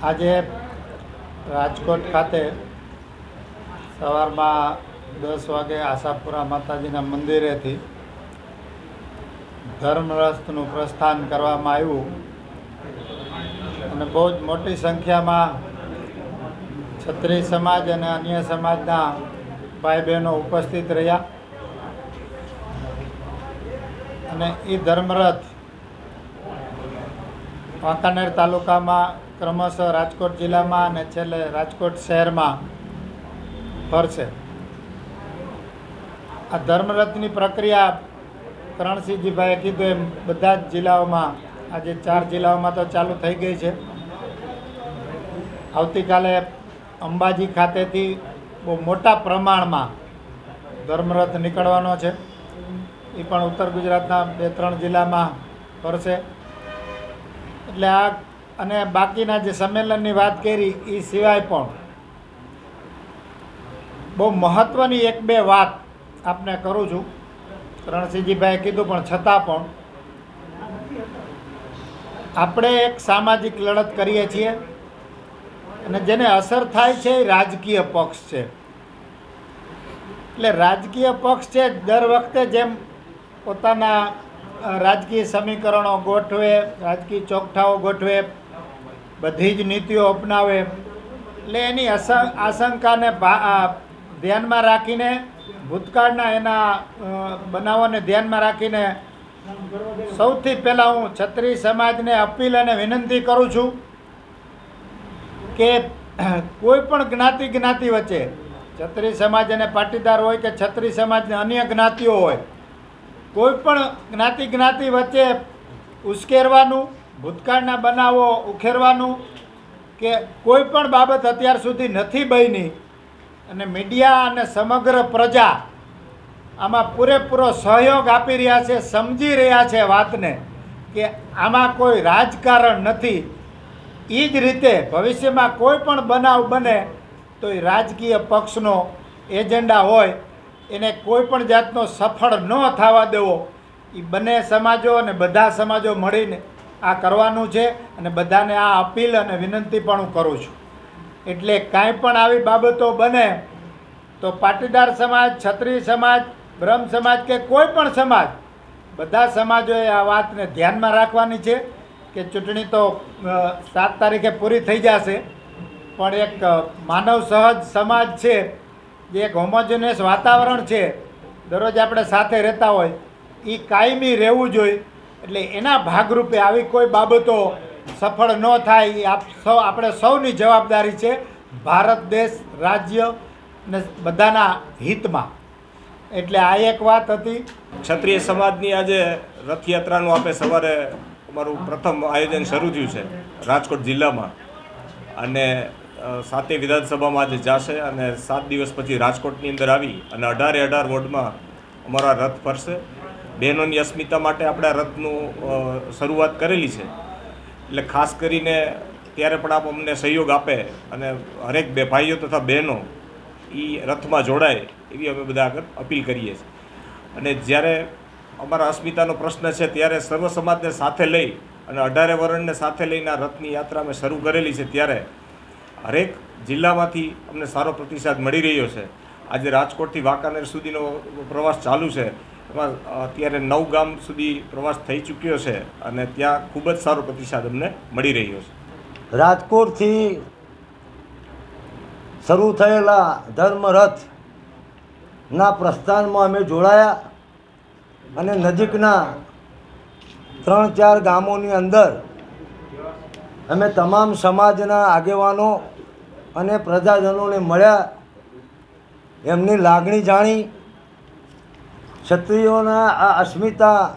આજે રાજકોટ ખાતે સવારમાં દસ વાગે આશાપુરા માતાજીના મંદિરેથી ધર્મરથનું પ્રસ્થાન કરવામાં આવ્યું અને બહુ જ મોટી સંખ્યામાં છત્રી સમાજ અને અન્ય સમાજના ભાઈ બહેનો ઉપસ્થિત રહ્યા. અને એ ધર્મરથ વાંકાનેર તાલુકામાં ક્રમશઃ રાજકોટ જિલ્લામાં અને છેલ્લે રાજકોટ શહેરમાં ફરશે આ ધર્મરથની પ્રક્રિયા કરણસિંહજીભાઈએ કીધું એમ, બધા જ જિલ્લાઓમાં, આજે ચાર જિલ્લાઓમાં તો ચાલુ થઈ ગઈ છે. આવતીકાલે અંબાજી ખાતેથી બહુ મોટા પ્રમાણમાં ધર્મરથ નીકળવાનો છે. એ પણ ઉત્તર ગુજરાતના બે ત્રણ જિલ્લામાં ફરશે એટલે આ અને બાકીના જે સંમેલનની વાત કરી એ સિવાય પણ બહુ મહત્ત્વની એક બે વાત આપને કરું છું. રણસિંહજીભાઈએ કીધું, પણ છતાં પણ આપણે એક સામાજિક લડત કરીએ છીએ અને જેને અસર થાય છે એ રાજકીય પક્ષ છે. એટલે રાજકીય પક્ષ છે, દર વખતે જેમ પોતાના રાજકીય સમીકરણો ગોઠવે, રાજકીય ચોકઠાઓ ગોઠવે, બધી જ નીતિઓ અપનાવે. એટલે એની આશંકાને ધ્યાનમાં રાખીને, ભૂતકાળના એના બનાવોને ધ્યાનમાં રાખીને સૌથી પહેલાં હું છત્રી સમાજને અપીલ અને વિનંતી કરું છું કે કોઈ પણ જ્ઞાતિ જ્ઞાતિ વચ્ચે છત્રી સમાજ અને પાટીદાર હોય કે છત્રી સમાજને અન્ય જ્ઞાતિઓ હોય કોઈ પણ જ્ઞાતિ જ્ઞાતિ વચ્ચે ઉશ્કેરવાનું, ભૂતકાળના બનાવો ઉખેરવાનું કે કોઈ પણ બાબત અત્યાર સુધી નથી બની અને મીડિયા અને સમગ્ર પ્રજા આમાં પૂરેપૂરો સહયોગ આપી રહ્યા છે, સમજી રહ્યા છે વાતને કે આમાં કોઈ રાજકારણ નથી. એ જ રીતે ભવિષ્યમાં કોઈ પણ બનાવ બને તો એ રાજકીય પક્ષનો એજન્ડા હોય એને કોઈ પણ જાતનો સફળ ન થવા દેવો. એ બંને સમાજો અને બધા સમાજો મળીને આ કરવાનું છે અને બધાને આ અપીલ અને વિનંતી પણ હું કરું છું. એટલે કાંઈ પણ આવી બાબતો બને, તો પાટીદાર સમાજ, છત્રી સમાજ, બ્રહ્મ સમાજ કે કોઈ પણ સમાજ, બધા સમાજોએ આ વાતને ધ્યાનમાં રાખવાની છે કે ચૂંટણી તો સાત તારીખે પૂરી થઈ જશે. પણ એક માનવ સહજ સમાજ છે જે એક હોમોજિનિયસ વાતાવરણ છે, દરરોજ આપણે સાથે રહેતા હોય એ કાયમી રહેવું જોઈએ. એટલે એના ભાગરૂપે આવી કોઈ બાબતો સફળ ન થાય એ આપ સૌ, આપણે સૌની જવાબદારી છે ભારત દેશ, રાજ્ય ને બધાના હિતમાં. એટલે આ એક વાત હતી. ક્ષત્રિય સમાજની આજે રથયાત્રાનું આપણે સવારે અમારું પ્રથમ આયોજન શરૂ થયું છે, રાજકોટ જિલ્લામાં. અને સાતે વિધાનસભામાં આજે જશે અને સાત દિવસ પછી રાજકોટની અંદર આવી અને અઢારે અઢાર વોર્ડમાં અમારા રથ ફરશે. બહેનોની અસ્મિતા માટે આપણે રથનું શરૂઆત કરેલી છે. એટલે ખાસ કરીને ત્યારે પણ આપ અમને સહયોગ આપે અને હરેક બે ભાઈઓ તથા બહેનો એ રથમાં જોડાય એવી અમે બધા આગળ અપીલ કરીએ છીએ. અને જ્યારે અમારા અસ્મિતાનો પ્રશ્ન છે ત્યારે સર્વ સમાજને સાથે લઈ અને અઢારે વર્ણને સાથે લઈને આ રથની યાત્રા અમે શરૂ કરેલી છે ત્યારે હરેક જિલ્લામાંથી અમને સારો પ્રતિસાદ મળી રહ્યો છે. આજે રાજકોટથી વાંકાનેર સુધીનો પ્રવાસ ચાલુ છે. એમાં અત્યારે નવ ગામ સુધી પ્રવાસ થઈ ચૂક્યો છે અને ત્યાં ખૂબ જ સારો પ્રતિસાદ અમને મળી રહ્યો છે. રાજકોટથી શરૂ થયેલા ધર્મરથના પ્રસ્થાનમાં અમે જોડાયા અને નજીકના ત્રણ ચાર ગામોની અંદર અમે તમામ સમાજના આગેવાનો અને પ્રજાજનોને મળ્યા. એમની લાગણી જાણી ક્ષત્રિયોના આ અસ્મિતાનું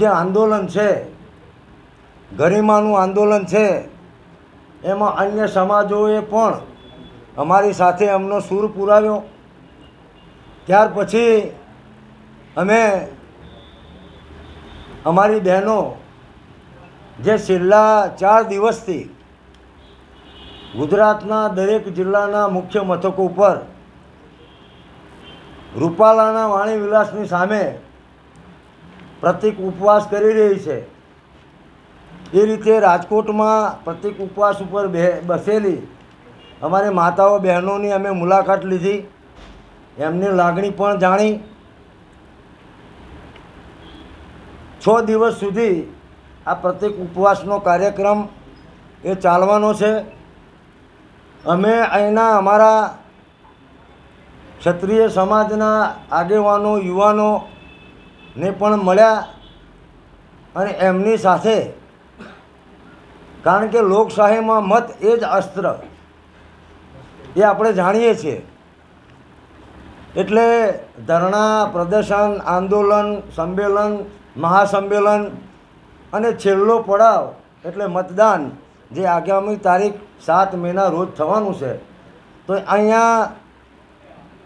જે આંદોલન છે, ગરિમાનું આંદોલન છે, એમાં અન્ય સમાજોએ પણ અમારી સાથે એમનો સૂર પુરાવ્યો. ત્યાર પછી અમે અમારી બહેનો જે છેલ્લા ચાર દિવસથી ગુજરાતના દરેક જિલ્લાના મુખ્ય મથકો ઉપર રૂપાલાના વાણી વિલાસની સામે પ્રતિક ઉપવાસ કરી રહી છે. એ રીતે રાજકોટમાં પ્રતિક ઉપવાસ ઉપર બે બસેલી અમારી માતાઓ બહેનોની અમે મુલાકાત લીધી. એમની લાગણી પણ જાણી. છ દિવસ સુધી આ પ્રતિક ઉપવાસનો કાર્યક્રમ એ ચાલવાનો છે. અમે અહીંના અમારા ક્ષત્રિય સમાજના આગેવાનો, યુવાનોને પણ મળ્યા અને એમની સાથે, કારણ કે લોકશાહીમાં મત એ જ અસ્ત્ર એ આપણે જાણીએ છીએ. એટલે ધરણા, પ્રદર્શન, આંદોલન, સંમેલન, મહાસંમેલન અને છેલ્લો પડાવ એટલે મતદાન જે આગામી તારીખ સાત મેના રોજ થવાનું છે, તો અહીંયા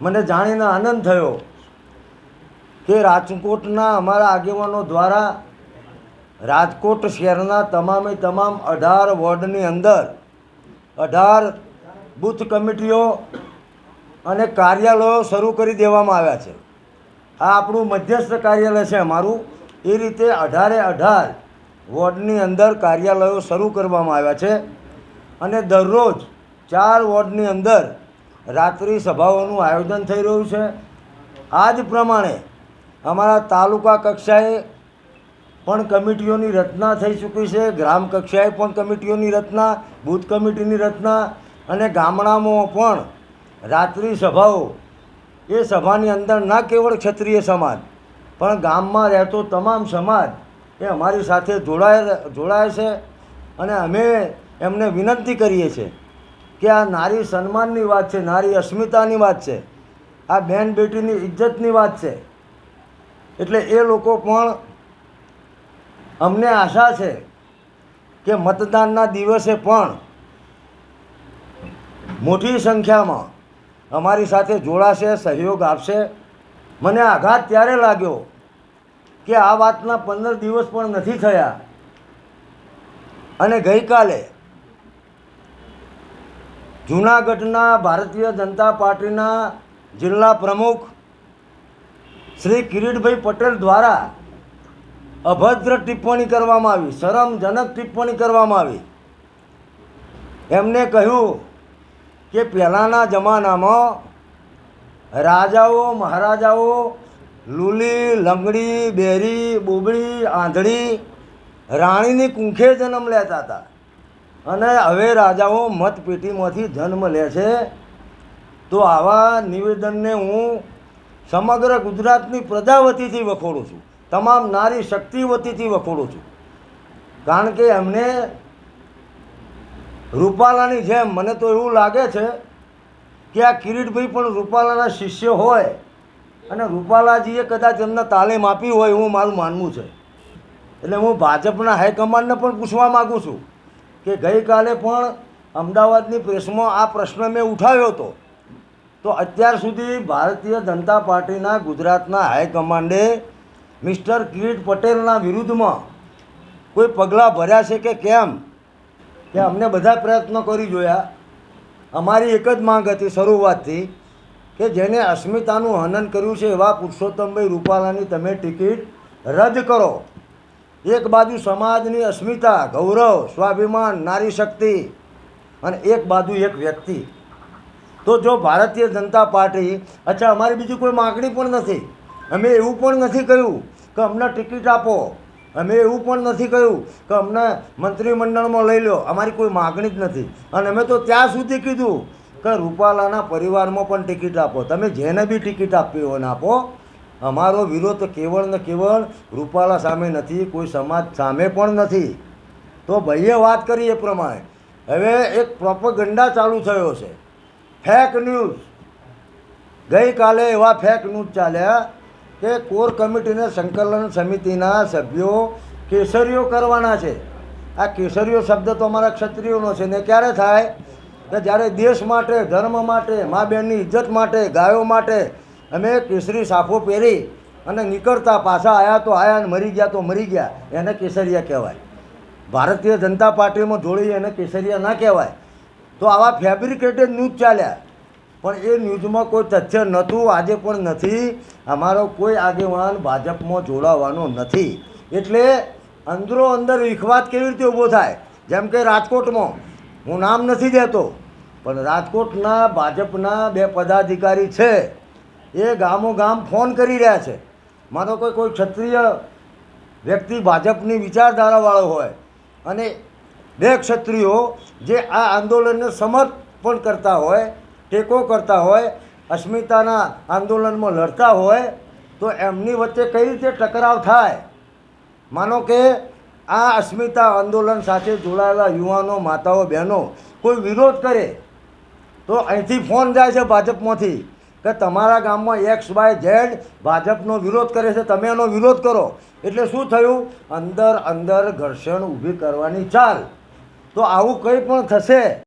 મને જાણીને આનંદ થયો કે રાજકોટના અમારા આગેવાનો દ્વારા રાજકોટ શહેરના તમામે તમામ અઢાર વોર્ડની અંદર અઢાર બૂથ કમિટીઓ અને કાર્યાલયો શરૂ કરી દેવામાં આવ્યા છે. આ આપણું મધ્યસ્થ કાર્યાલય છે અમારું. એ રીતે અઢારે અઢાર વોર્ડની અંદર કાર્યાલયો શરૂ કરવામાં આવ્યા છે અને દરરોજ ચાર વોર્ડની અંદર રાત્રિ સભાઓનું આયોજન થઈ રહ્યું છે. આ જ પ્રમાણે અમારા તાલુકા કક્ષાએ પણ કમિટીઓની રચના થઈ ચૂકી છે. ગ્રામ કક્ષાએ પણ કમિટીઓની રચના, બૂથ કમિટીની રચના અને ગામડામાં પણ રાત્રિ સભાઓ એ સભાની અંદર ના કેવળ ક્ષત્રિય સમાજ પણ ગામમાં રહેતો તમામ સમાજ એ અમારી સાથે જોડાય જોડાય છે અને અમે એમને વિનંતી કરીએ છીએ કે આ નારી સન્માનની વાત છે, નારી અસ્મિતાની વાત છે, આ બેન બેટીની ઇજ્જતની વાત છે. એટલે એ લોકો પણ અમને આશા છે કે મતદાનના દિવસે પણ મોટી સંખ્યામાં અમારી સાથે જોડાશે, સહયોગ આપશે. મને આઘાત ત્યારે લાગ્યો કે આ વાતના પંદર દિવસ પણ નથી થયા. અને ગઈકાલે જૂનાગઢના ભારતીય જનતા પાર્ટીના જિલ્લા પ્રમુખ શ્રી કિરીટભાઈ પટેલ દ્વારા અભદ્ર ટિપ્પણી કરવામાં આવી, શરમજનક ટિપ્પણી કરવામાં આવી. એમને કહ્યું કે પહેલાંના જમાનામાં રાજાઓ, મહારાજાઓ લૂલી, લંગડી, બેરી બોબડી આંધળી, રાણીની કુંખે જન્મ લેતા હતા. અને હવે રાજાઓ મતપેટીમાંથી જન્મ લે છે. તો આવા નિવેદનને હું સમગ્ર ગુજરાતની પ્રજા વતીથી વખોડું છું. તમામ નારી શક્તિ વતીથી વખોડું છું. કારણ કે એમને રૂપાલાની જેમ મને તો એવું લાગે છે કે આ કિરીટભાઈ પણ રૂપાલાના શિષ્ય હોય. અને રૂપાલાજીએ કદાચ એમને તાલીમ આપી હોય એવું મારું માનવું છે. એટલે હું ભાજપના હાઈકમાન્ડને પણ પૂછવા માગું છું કે ગઈકાલે પણ અમદાવાદની પ્રેસમાં આ પ્રશ્ન મેં ઉઠાવ્યો હતો. તો અત્યાર સુધી ભારતીય જનતા પાર્ટીના ગુજરાતના હાઈકમાન્ડે મિસ્ટર કિરીટ પટેલના વિરુદ્ધમાં કોઈ પગલાં ભર્યા છે કે કેમ? કે અમને બધા પ્રયત્નો કરી જોયા. અમારી એક જ માંગ હતી શરૂઆતથી કે જેને અસ્મિતાનું હનન કર્યું છે એવા પુરુષોત્તમભાઈ રૂપાલાની તમે ટિકિટ રદ કરો. એક બાજુ સમાજની અસ્મિતા, ગૌરવ, સ્વાભિમાન, નારી શક્તિ અને એક બાજુ એક વ્યક્તિ. તો જો ભારતીય જનતા પાર્ટી, અચ્છા, અમારી બીજી કોઈ માગણી પણ નથી. અમે એવું પણ નથી કહ્યું કે અમને ટિકિટ આપો. અમે એવું પણ નથી કહ્યું કે અમને મંત્રીમંડળમાં લઈ લો. અમારી કોઈ માગણી જ નથી. અને અમે તો ત્યાં સુધી કીધું કે રૂપાલાના પરિવારમાં પણ ટિકિટ આપો. તમે જેને બી ટિકિટ આપવી હોય આપો. અમારો વિરોધ કેવળ ને કેવળ રૂપાલા સામે નથી, કોઈ સમાજ સામે પણ નથી. તો ભાઈએ વાત કરી એ પ્રમાણે. હવે એક પ્રોપગંડા ચાલુ થયો છે. ફેક ન્યૂઝ ગઈકાલે એવા ફેક ન્યૂઝ ચાલ્યા કે કોર કમિટીને સંકલન સમિતિના સભ્યો કેસરીઓ કરવાના છે. આ કેસરીઓ શબ્દ તો અમારા ક્ષત્રિયોનો છે. ને ક્યારે થાય? કે જ્યારે દેશ માટે, ધર્મ માટે, મા બહેનની ઇજ્જત માટે, ગાયો માટે અમે કેસરી સાફો પહેરી અને નીકળતા પાછા આવ્યા તો આવ્યા અને મરી ગયા તો મરી ગયા, એને કેસરિયા કહેવાય. ભારતીય જનતા પાર્ટીમાં જોડી એને કેસરિયા ના કહેવાય. તો આવા ફેબ્રિકેટેડ ન્યૂઝ ચાલ્યા. પણ એ ન્યૂઝમાં કોઈ તથ્ય નહોતું, આજે પણ નથી. અમારો કોઈ આગેવાન ભાજપમાં જોડાવાનો નથી. એટલે અંદરો અંદર વિખવાદ કેવી રીતે ઊભો થાય? જેમ કે રાજકોટમાં, હું નામ નથી દેતો પણ રાજકોટના ભાજપના બે પદાધિકારી છે, એ ગામો ગામ ફોન કરી રહ્યા છે. માનો કોઈ કોઈ ક્ષત્રિય વ્યક્તિ ભાજપની વિચારધારાવાળો હોય અને બે ક્ષત્રિયો જે આ આંદોલનને સમર્પણ કરતા હોય, ટેકો કરતા હોય, અસ્મિતાના આંદોલનમાં લડતા હોય, તો એમની વચ્ચે કઈ રીતે ટકરાવ થાય? માનો કે આ અસ્મિતા આંદોલન સાથે જોડાયેલા યુવાનો, માતાઓ, બહેનો કોઈ વિરોધ કરે તો અહીંથી ફોન જાય છે ભાજપમાંથી કે તમારા ગામમાં એક્સ વાય ઝેડ ભાજપનો વિરોધ કરે છે, તમે એનો વિરોધ કરો. એટલે શું થયું? અંદર અંદર ઘર્ષણ ઊભી કરવાની ચાલ. તો આવું કંઈ પણ થશે.